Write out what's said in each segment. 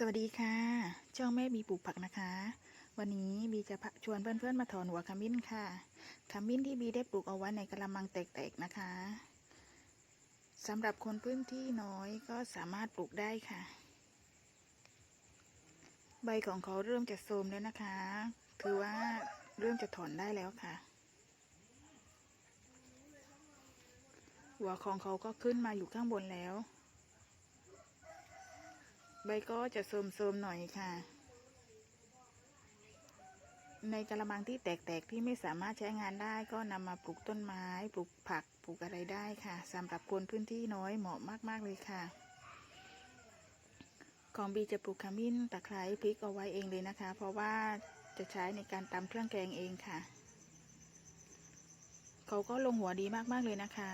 สวัสดีค่ะ ช่องแม่บีปลูกผักนะคะ วันนี้บีจะพาชวนเพื่อนๆมาถอนหัวขมิ้นค่ะขมิ้นที่บีได้ปลูกเอาไว้ในกระมังแตกๆนะคะสำหรับคนพื้นที่น้อยก็สามารถปลูกได้ค่ะ ใบของเขาเริ่มจะโทรมแล้วนะคะ ถือว่าเริ่มจะถอนได้แล้วค่ะ หัวของเขาก็ขึ้นมาอยู่ข้างบนแล้ว ใบก็จะโทรมๆหน่อยค่ะ ในกระมังที่แตกๆที่ไม่สามารถใช้งานได้ก็นำมาปลูกต้นไม้ ปลูกผัก ปลูกอะไรได้ค่ะสำหรับคนพื้นที่น้อยเหมาะมากๆเลยค่ะ ของบีจะปลูกขมิ้นตะไคร้พริกเอาไว้เองเลยนะคะ เพราะว่าจะใช้ในการตำเครื่องแกงเองค่ะ เขาก็ลงหัวดีมากๆเลยนะคะ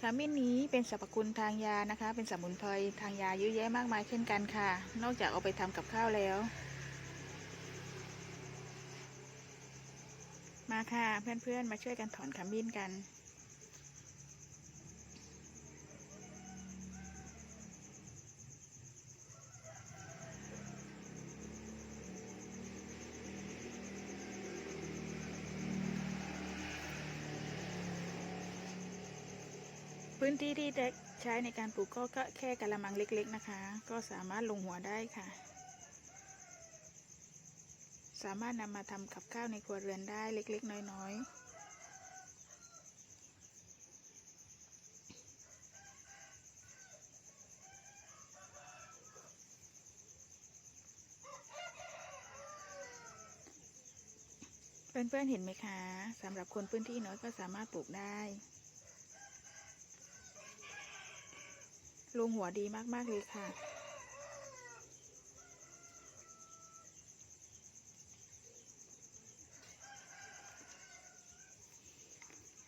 ขมิ้นนี้เป็นสรรพคุณทางยานะคะ เป็นสมุนไพรทางยาเยอะแยะมากมายเช่นกันค่ะ นอกจากเอาไปทำกับข้าวแล้ว มาค่ะเพื่อนๆมาช่วยกันถอนขมิ้นกัน พื้นที่ที่ใช้ในการปลูกก็ก็แค่กะละมังเล็ก ๆนะคะ ก็สามารถลงหัวได้ค่ะ สามารถนำมาทำกับข้าวในครัวเรือนได้เล็ก ๆ น้อย ๆเพื่อนๆเห็นไหมคะสำหรับคนพื้นที่น้อยก็สามารถปลูกได้ ลงหัวดีมาก ๆ เลยค่ะ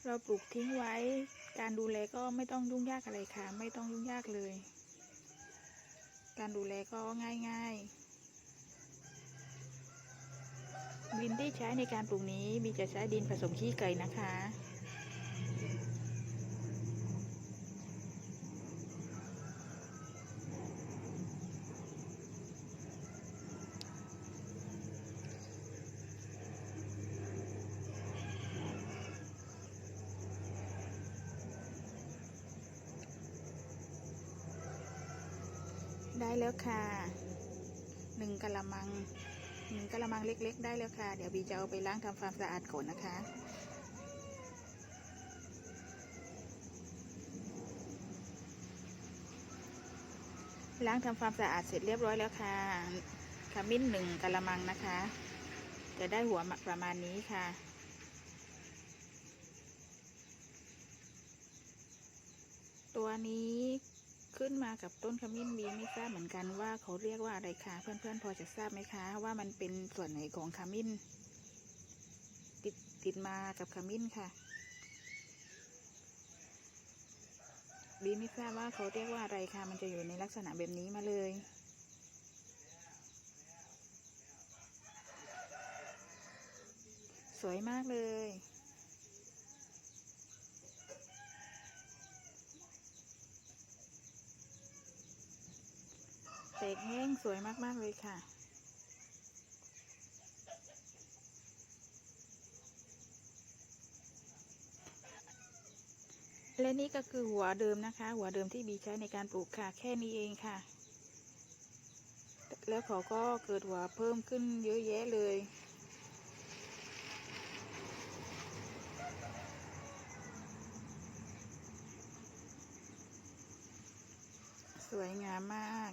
เราปลูกทิ้งไว้ การดูแลก็ไม่ต้องยุ่งยากอะไรค่ะ ไม่ต้องยุ่งยากเลย การดูแลก็ง่าย ๆดินที่ใช้ในการปลูกนี้มีจะใช้ดินผสมขี้ไก่นะคะ แล้วค่ะหนึ่งกะละมังหนึ่งกะละมังเล็ก ๆ ได้แล้วค่ะ เดี๋ยวบีจะเอาไปล้างทำความสะอาดก่อนนะคะล้างทำความสะอาดเสร็จเรียบร้อยแล้วค่ะ ขมิ้นหนึ่งกะละมังนะคะ จะได้หัวประมาณนี้ค่ะ ตัวนี้ ขึ้นมากับต้นขมิ้นบีไม่ทราบเหมือนกันว่าเขาเรียกว่าอะไรคะเพื่อนๆพอจะทราบไหมคะ ว่ามันเป็นส่วนไหนของขมิ้น ติดติดมากับขมิ้นค่ะบีไม่ทราบว่าเขาเรียกว่าอะไรค่ะ มันจะอยู่ในลักษณะแบบนี้มาเลยสวยมากเลย แตกแห้งสวยมาก ๆ เลยค่ะ และนี่ก็คือหัวเดิมนะคะ หัวเดิมที่บีใช้ในการปลูกค่ะ แค่นี้เองค่ะ แล้วเขาก็เกิดหัวเพิ่มขึ้นเยอะแยะเลยสวยงามมาก